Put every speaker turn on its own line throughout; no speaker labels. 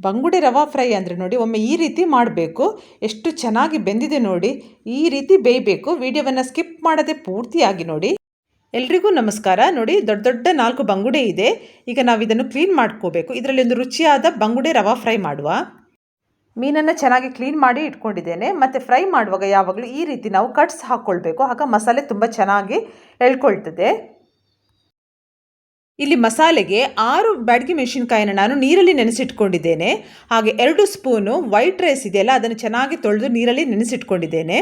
ಬಂಗುಡೆ ರವಾ ಫ್ರೈ ಅಂದರೆ ನೋಡಿ, ಒಮ್ಮೆ ಈ ರೀತಿ ಮಾಡಬೇಕು. ಎಷ್ಟು ಚೆನ್ನಾಗಿ ಬೆಂದಿದೆ ನೋಡಿ, ಈ ರೀತಿ ಬೇಯಬೇಕು. ವಿಡಿಯೋವನ್ನು ಸ್ಕಿಪ್ ಮಾಡದೆ ಪೂರ್ತಿಯಾಗಿ ನೋಡಿ. ಎಲ್ರಿಗೂ ನಮಸ್ಕಾರ. ನೋಡಿ, ದೊಡ್ಡ ದೊಡ್ಡ ನಾಲ್ಕು ಬಂಗುಡೆ ಇದೆ. ಈಗ ನಾವು ಇದನ್ನು ಕ್ಲೀನ್ ಮಾಡ್ಕೋಬೇಕು. ಇದರಲ್ಲಿ ಒಂದು ರುಚಿಯಾದ ಬಂಗುಡೆ ರವಾ ಫ್ರೈ ಮಾಡುವ. ಮೀನನ್ನು ಚೆನ್ನಾಗಿ ಕ್ಲೀನ್ ಮಾಡಿ ಇಟ್ಕೊಂಡಿದ್ದೇನೆ. ಮತ್ತು ಫ್ರೈ ಮಾಡುವಾಗ ಯಾವಾಗಲೂ ಈ ರೀತಿ ನಾವು ಕಟ್ಸ್ ಹಾಕ್ಕೊಳ್ಬೇಕು ಆಗ ಮಸಾಲೆ ತುಂಬ ಚೆನ್ನಾಗಿ ಎಳ್ಕೊಳ್ತದೆ. ಇಲ್ಲಿ ಮಸಾಲೆಗೆ ಆರು ಬ್ಯಾಡಗಿ ಮೆಣಸಿನ್ಕಾಯಿನ ನಾನು ನೀರಲ್ಲಿ ನೆನೆಸಿಟ್ಕೊಂಡಿದ್ದೇನೆ. ಹಾಗೆ ಎರಡು ಸ್ಪೂನು ವೈಟ್ ರೈಸ್ ಇದೆಯಲ್ಲ, ಅದನ್ನು ಚೆನ್ನಾಗಿ ತೊಳೆದು ನೀರಲ್ಲಿ ನೆನೆಸಿಟ್ಕೊಂಡಿದ್ದೇನೆ.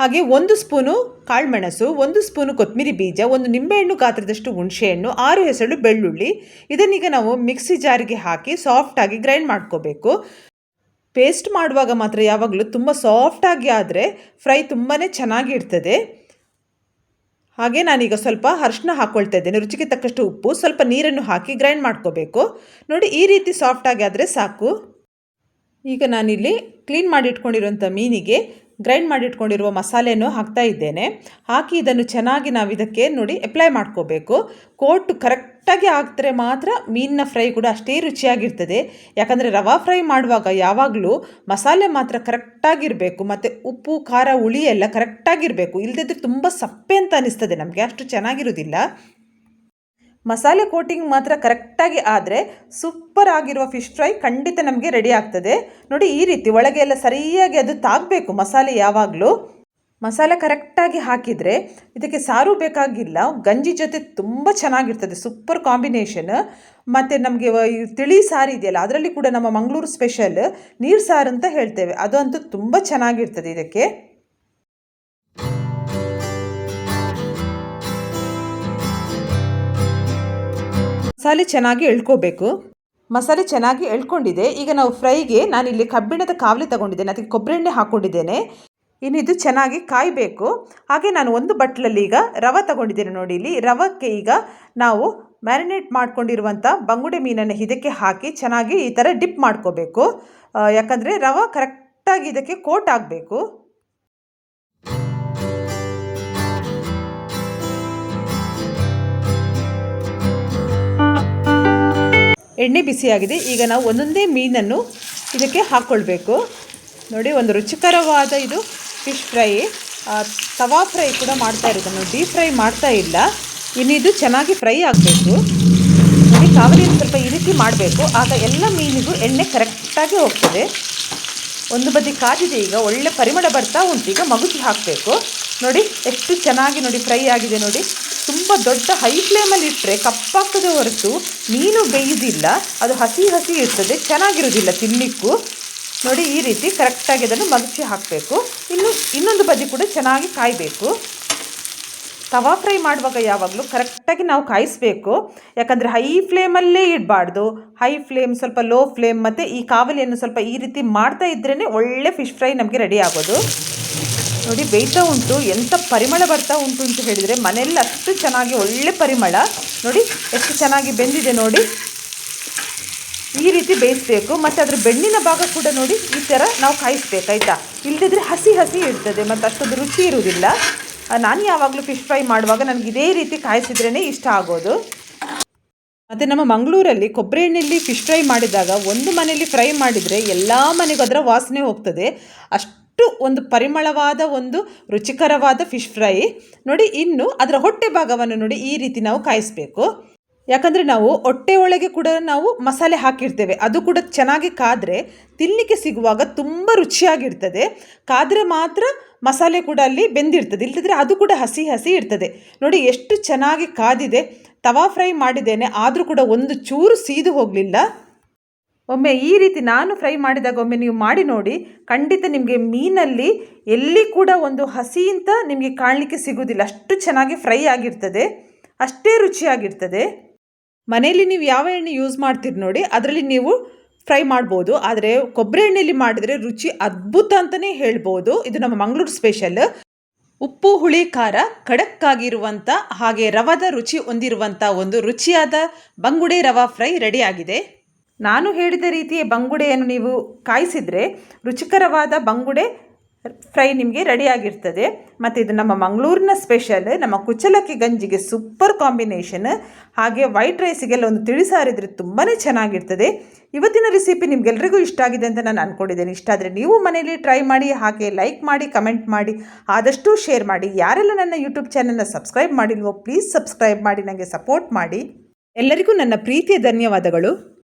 ಹಾಗೆ ಒಂದು ಸ್ಪೂನು ಕಾಳುಮೆಣಸು, ಒಂದು ಸ್ಪೂನು ಕೊತ್ತಂಬರಿ ಬೀಜ, ಒಂದು ನಿಂಬೆಹಣ್ಣು ಗಾತ್ರದಷ್ಟು ಹುಣಸೆಹಣ್ಣು, ಆರು ಹೆಸರು ಬೆಳ್ಳುಳ್ಳಿ. ಇದನ್ನೀಗ ನಾವು ಮಿಕ್ಸಿ ಜಾರಿಗೆ ಹಾಕಿ ಸಾಫ್ಟಾಗಿ ಗ್ರೈಂಡ್ ಮಾಡ್ಕೋಬೇಕು. ಪೇಸ್ಟ್ ಮಾಡುವಾಗ ಮಾತ್ರ ಯಾವಾಗಲೂ ತುಂಬ ಸಾಫ್ಟಾಗಿ ಆದರೆ ಫ್ರೈ ತುಂಬಾ ಚೆನ್ನಾಗಿ ಇರ್ತದೆ. ಹಾಗೆ ನಾನೀಗ ಸ್ವಲ್ಪ ಅರ್ಶಿನ ಹಾಕ್ಕೊಳ್ತಾ ಇದ್ದೇನೆ. ರುಚಿಗೆ ತಕ್ಕಷ್ಟು ಉಪ್ಪು, ಸ್ವಲ್ಪ ನೀರನ್ನು ಹಾಕಿ ಗ್ರೈಂಡ್ ಮಾಡ್ಕೋಬೇಕು. ನೋಡಿ, ಈ ರೀತಿ ಸಾಫ್ಟಾಗಿ ಆದರೆ ಸಾಕು. ಈಗ ನಾನಿಲ್ಲಿ ಕ್ಲೀನ್ ಮಾಡಿ ಇಟ್ಕೊಂಡಿರುವಂಥ ಮೀನಿಗೆ ಗ್ರೈಂಡ್ ಮಾಡಿಟ್ಕೊಂಡಿರುವ ಮಸಾಲೆಯನ್ನು ಹಾಕ್ತಾ ಇದ್ದೇನೆ. ಹಾಕಿ ಇದನ್ನು ಚೆನ್ನಾಗಿ ನಾವು ಇದಕ್ಕೆ ನೋಡಿ ಅಪ್ಲೈ ಮಾಡ್ಕೋಬೇಕು. ಕೋಟ್ ಕರೆಕ್ಟಾಗಿ ಹಾಕಿದ್ರೆ ಮಾತ್ರ ಮೀನಿನ ಫ್ರೈ ಕೂಡ ಅಷ್ಟೇ ರುಚಿಯಾಗಿರ್ತದೆ. ಯಾಕಂದರೆ ರವಾ ಫ್ರೈ ಮಾಡುವಾಗ ಯಾವಾಗಲೂ ಮಸಾಲೆ ಮಾತ್ರ ಕರೆಕ್ಟಾಗಿರಬೇಕು ಮತ್ತು ಉಪ್ಪು, ಖಾರ, ಹುಳಿ ಎಲ್ಲ ಕರೆಕ್ಟಾಗಿರಬೇಕು ಇಲ್ಲದಿದ್ದರೆ ತುಂಬ ಸಪ್ಪೆ ಅಂತ ಅನಿಸ್ತದೆ ನಮಗೆ. ಅಷ್ಟು ಚೆನ್ನಾಗಿರೋದಿಲ್ಲ. ಮಸಾಲೆ ಕೋಟಿಂಗ್ ಮಾತ್ರ ಕರೆಕ್ಟಾಗಿ ಆದರೆ ಸೂಪರ್ ಆಗಿರುವ ಫಿಶ್ ಫ್ರೈ ಖಂಡಿತ ನಮಗೆ ರೆಡಿ ಆಗ್ತದೆ. ನೋಡಿ, ಈ ರೀತಿ ಒಳಗೆ ಎಲ್ಲ ಸರಿಯಾಗಿ ಅದು ತಾಗಬೇಕು ಮಸಾಲೆ ಯಾವಾಗಲೂ. ಮಸಾಲೆ ಕರೆಕ್ಟಾಗಿ ಹಾಕಿದರೆ ಇದಕ್ಕೆ ಸಾರು ಬೇಕಾಗಿಲ್ಲ, ಗಂಜಿ ಜೊತೆ ತುಂಬ ಚೆನ್ನಾಗಿರ್ತದೆ ಸೂಪರ್ ಕಾಂಬಿನೇಷನ್ ಮತ್ತು ನಮಗೆ ತಿಳಿ ಸಾರು ಇದೆಯಲ್ಲ, ಅದರಲ್ಲಿ ಕೂಡ ನಮ್ಮ ಮಂಗಳೂರು ಸ್ಪೆಷಲ್ ನೀರು ಸಾರು ಅಂತ ಹೇಳ್ತೇವೆ. ಅದು ಅಂತೂ ತುಂಬ ಚೆನ್ನಾಗಿರ್ತದೆ ಇದಕ್ಕೆ. ಮಸಾಲೆ ಚೆನ್ನಾಗಿ ಎಳ್ಕೋಬೇಕು. ಮಸಾಲೆ ಚೆನ್ನಾಗಿ ಎಳ್ಕೊಂಡಿದೆ. ಈಗ ನಾವು ಫ್ರೈಗೆ ನಾನಿಲ್ಲಿ ಕಬ್ಬಿಣದ ಕಾವಲಿ ತಗೊಂಡಿದ್ದೇನೆ. ಅದಕ್ಕೆ ಕೊಬ್ಬರಿ ಎಣ್ಣೆ ಹಾಕ್ಕೊಂಡಿದ್ದೇನೆ ಇನ್ನಿದು ಚೆನ್ನಾಗಿ ಕಾಯಬೇಕು. ಹಾಗೆ ನಾನು ಒಂದು ಬಟ್ಲಲ್ಲಿ ಈಗ ರವೆ ತಗೊಂಡಿದ್ದೇನೆ ನೋಡಿ ಇಲ್ಲಿ. ರವಕ್ಕೆ ಈಗ ನಾವು ಮ್ಯಾರಿನೇಟ್ ಮಾಡ್ಕೊಂಡಿರುವಂಥ ಬಂಗುಡೆ ಮೀನನ್ನು ಇದಕ್ಕೆ ಹಾಕಿ ಚೆನ್ನಾಗಿ ಈ ಥರ ಡಿಪ್ ಮಾಡ್ಕೋಬೇಕು. ಯಾಕಂದರೆ ರವೆ ಕರೆಕ್ಟಾಗಿ ಇದಕ್ಕೆ ಕೋಟ್ ಆಗಬೇಕು. ಎಣ್ಣೆ ಬಿಸಿಯಾಗಿದೆ. ಈಗ ನಾವು ಒಂದೊಂದೇ ಮೀನನ್ನು ಇದಕ್ಕೆ ಹಾಕ್ಕೊಳ್ಬೇಕು ನೋಡಿ, ಒಂದು ರುಚಿಕರವಾದ ಇದು ಫಿಶ್ ಫ್ರೈ. ತವಾ ಫ್ರೈ ಕೂಡ ಮಾಡ್ತಾ ಇರೋದನ್ನು ಡೀಪ್ ಫ್ರೈ ಮಾಡ್ತಾ ಇಲ್ಲ. ಇನ್ನು ಇದು ಚೆನ್ನಾಗಿ ಫ್ರೈ ಆಗಬೇಕು. ನೋಡಿ ಕಾವಲಿಯನ್ನು ಸ್ವಲ್ಪ ಈ ಮಾಡಬೇಕು. ಆಗ ಎಲ್ಲ ಮೀನಿಗೂ ಎಣ್ಣೆ ಕರೆಕ್ಟಾಗಿ ಹೋಗ್ತದೆ. ಒಂದು ಬದಿ ಕಾದಿದೆ ಈಗ. ಒಳ್ಳೆ ಪರಿಮಳ ಬರ್ತಾ ಉಂಟು. ಈಗ ಮಗುಚಿ ಹಾಕಬೇಕು. ನೋಡಿ, ಎಷ್ಟು ಚೆನ್ನಾಗಿ ನೋಡಿ ಫ್ರೈ ಆಗಿದೆ ನೋಡಿ. ತುಂಬ ದೊಡ್ಡ ಹೈ ಫ್ಲೇಮಲ್ಲಿ ಇಟ್ಟರೆ ಕಪ್ಪಾಗ್ತದೆ ಹೊರತು ಮೀನು ಬೇಯುವುದಿಲ್ಲ ಅದು ಹಸಿ ಹಸಿ ಇರ್ತದೆ, ಚೆನ್ನಾಗಿರೋದಿಲ್ಲ ತಿನ್ನಲಿಕ್ಕೂ ನೋಡಿ ಈ ರೀತಿ ಕರೆಕ್ಟಾಗಿ ಅದನ್ನು ಮಗಚಿ ಹಾಕಬೇಕು. ಇನ್ನು ಇನ್ನೊಂದು ಬದಿ ಕೂಡ ಚೆನ್ನಾಗಿ ಕಾಯಬೇಕು. ತವಾ ಫ್ರೈ ಮಾಡುವಾಗ ಯಾವಾಗಲೂ ಕರೆಕ್ಟಾಗಿ ನಾವು ಕಾಯಿಸಬೇಕು. ಯಾಕಂದರೆ ಹೈ ಫ್ಲೇಮಲ್ಲೇ ಇಡಬಾರ್ದು. ಹೈ ಫ್ಲೇಮ್ ಸ್ವಲ್ಪ ಲೋ ಫ್ಲೇಮ್ ಮತ್ತು ಈ ಕಾವಲಿಯನ್ನು ಸ್ವಲ್ಪ ಈ ರೀತಿ ಮಾಡ್ತಾ ಇದ್ರೇ ಒಳ್ಳೆ ಫಿಶ್ ಫ್ರೈ ನಮಗೆ ರೆಡಿ ಆಗೋದು. ನೋಡಿ, ಬೇಯ್ತಾ ಉಂಟು. ಎಂಥ ಪರಿಮಳ ಬರ್ತಾ ಉಂಟು ಅಂತ ಹೇಳಿದರೆ, ಮನೆಯಲ್ಲಿ ಅಷ್ಟು ಚೆನ್ನಾಗಿ ಒಳ್ಳೆ ಪರಿಮಳ. ನೋಡಿ, ಎಷ್ಟು ಚೆನ್ನಾಗಿ ಬೆಂದಿದೆ ನೋಡಿ. ಈ ರೀತಿ ಬೇಯಿಸಬೇಕು. ಮತ್ತು ಅದರ ಬೆಣ್ಣಿನ ಭಾಗ ಕೂಡ ನೋಡಿ, ಈ ಥರ ನಾವು ಕಾಯಿಸ್ಬೇಕು, ಆಯಿತಾ? ಇಲ್ಲದಿದ್ದರೆ ಹಸಿ ಹಸಿ ಇರ್ತದೆ, ಮತ್ತು ಅಷ್ಟೊಂದು ರುಚಿ ಇರುವುದಿಲ್ಲ. ನಾನು ಯಾವಾಗಲೂ ಫಿಶ್ ಫ್ರೈ ಮಾಡುವಾಗ ನನಗೆ ಇದೇ ರೀತಿ ಕಾಯಿಸಿದ್ರೇ ಇಷ್ಟ ಆಗೋದು. ಮತ್ತು ನಮ್ಮ ಮಂಗಳೂರಲ್ಲಿ ಕೊಬ್ಬರಿ ಎಣ್ಣೆಯಲ್ಲಿ ಫಿಶ್ ಫ್ರೈ ಮಾಡಿದಾಗ, ಒಂದು ಮನೆಯಲ್ಲಿ ಫ್ರೈ ಮಾಡಿದರೆ ಎಲ್ಲ ಮನೆಗೂ ಅದರ ವಾಸನೆ ಹೋಗ್ತದೆ. ಅಷ್ಟು ಒಂದು ಪರಿಮಳವಾದ ಒಂದು ರುಚಿಕರವಾದ ಫಿಶ್ ಫ್ರೈ. ನೋಡಿ, ಇನ್ನು ಅದರ ಹೊಟ್ಟೆ ಭಾಗವನ್ನು ನೋಡಿ ಈ ರೀತಿ ನಾವು ಕಾಯಿಸಬೇಕು. ಯಾಕಂದರೆ ನಾವು ಹೊಟ್ಟೆ ಒಳಗೆ ಕೂಡ ನಾವು ಮಸಾಲೆ ಹಾಕಿರ್ತೇವೆ. ಅದು ಕೂಡ ಚೆನ್ನಾಗಿ ಕಾದರೆ ತಿನ್ನಲಿಕ್ಕೆ ಸಿಗುವಾಗ ತುಂಬ ರುಚಿಯಾಗಿರ್ತದೆ. ಕಾದರೆ ಮಾತ್ರ ಮಸಾಲೆ ಕೂಡ ಅಲ್ಲಿ ಬೆಂದಿರ್ತದೆ. ಇಲ್ಲದಿದ್ದರೆ ಅದು ಕೂಡ ಹಸಿ ಹಸಿ ಇರ್ತದೆ. ನೋಡಿ, ಎಷ್ಟು ಚೆನ್ನಾಗಿ ಕಾದಿದೆ. ತವಾ ಫ್ರೈ ಮಾಡಿದ್ದೇನೆ, ಆದರೂ ಕೂಡ ಒಂದು ಚೂರು ಸೀದು ಹೋಗಲಿಲ್ಲ. ಒಮ್ಮೆ ಈ ರೀತಿ ನಾನು ಫ್ರೈ ಮಾಡಿದಾಗ ಒಮ್ಮೆ ನೀವು ಮಾಡಿ ನೋಡಿ, ಖಂಡಿತ ನಿಮಗೆ ಮೀನಲ್ಲಿ ಎಲ್ಲಿ ಕೂಡ ಒಂದು ಹಸಿ ಅಂತ ನಿಮಗೆ ಕಾಣಲಿಕ್ಕೆ ಸಿಗೋದಿಲ್ಲ. ಅಷ್ಟು ಚೆನ್ನಾಗಿ ಫ್ರೈ ಆಗಿರ್ತದೆ, ಅಷ್ಟೇ ರುಚಿಯಾಗಿರ್ತದೆ. ಮನೆಯಲ್ಲಿ ನೀವು ಯಾವ ಎಣ್ಣೆ ಯೂಸ್ ಮಾಡ್ತೀರಿ ನೋಡಿ, ಅದರಲ್ಲಿ ನೀವು ಫ್ರೈ ಮಾಡ್ಬೋದು. ಆದರೆ ಕೊಬ್ಬರಿ ಎಣ್ಣೆಯಲ್ಲಿ ಮಾಡಿದರೆ ರುಚಿ ಅದ್ಭುತ ಅಂತಲೇ ಹೇಳ್ಬೋದು. ಇದು ನಮ್ಮ ಮಂಗಳೂರು ಸ್ಪೆಷಲ್ ಉಪ್ಪು, ಹುಳಿ, ಖಾರ ಖಡಕ್ಕಾಗಿರುವಂಥ ಹಾಗೆ ರವದ ರುಚಿ ಹೊಂದಿರುವಂಥ ಒಂದು ರುಚಿಯಾದ ಬಂಗುಡೆ ರವಾ ಫ್ರೈ ರೆಡಿಯಾಗಿದೆ ನಾನು ಹೇಳಿದ ರೀತಿಯ ಬಂಗುಡೆಯನ್ನು ನೀವು ಕಾಯಿಸಿದರೆ ರುಚಿಕರವಾದ ಬಂಗುಡೆ ಫ್ರೈ ನಿಮಗೆ ರೆಡಿಯಾಗಿರ್ತದೆ. ಮತ್ತು ಇದು ನಮ್ಮ ಮಂಗಳೂರಿನ ಸ್ಪೆಷಲ್, ನಮ್ಮ ಕುಚಲಕ್ಕಿ ಗಂಜಿಗೆ ಸೂಪರ್ ಕಾಂಬಿನೇಷನ್. ಹಾಗೆ ವೈಟ್ ರೈಸಿಗೆಲ್ಲ ಒಂದು ತಿಳಿಸಾರಿದ್ರೆ ತುಂಬಾ ಚೆನ್ನಾಗಿರ್ತದೆ. ಇವತ್ತಿನ ರೆಸಿಪಿ ನಿಮಗೆಲ್ಲರಿಗೂ ಇಷ್ಟ ಆಗಿದೆ ಅಂತ ನಾನು ಅಂದ್ಕೊಂಡಿದ್ದೇನೆ ಇಷ್ಟ ಆದರೆ ನೀವು ಮನೇಲಿ ಟ್ರೈ ಮಾಡಿ, ಹಾಗೆ ಲೈಕ್ ಮಾಡಿ, ಕಮೆಂಟ್ ಮಾಡಿ, ಆದಷ್ಟು ಶೇರ್ ಮಾಡಿ. ಯಾರೆಲ್ಲ ನನ್ನ ಯೂಟ್ಯೂಬ್ ಚಾನಲ್ನ ಸಬ್ಸ್ಕ್ರೈಬ್ ಮಾಡಿಲ್ವೋ, ಪ್ಲೀಸ್ ಸಬ್ಸ್ಕ್ರೈಬ್ ಮಾಡಿ ನನಗೆ ಸಪೋರ್ಟ್ ಮಾಡಿ. ಎಲ್ಲರಿಗೂ ನನ್ನ ಪ್ರೀತಿಯ ಧನ್ಯವಾದಗಳು.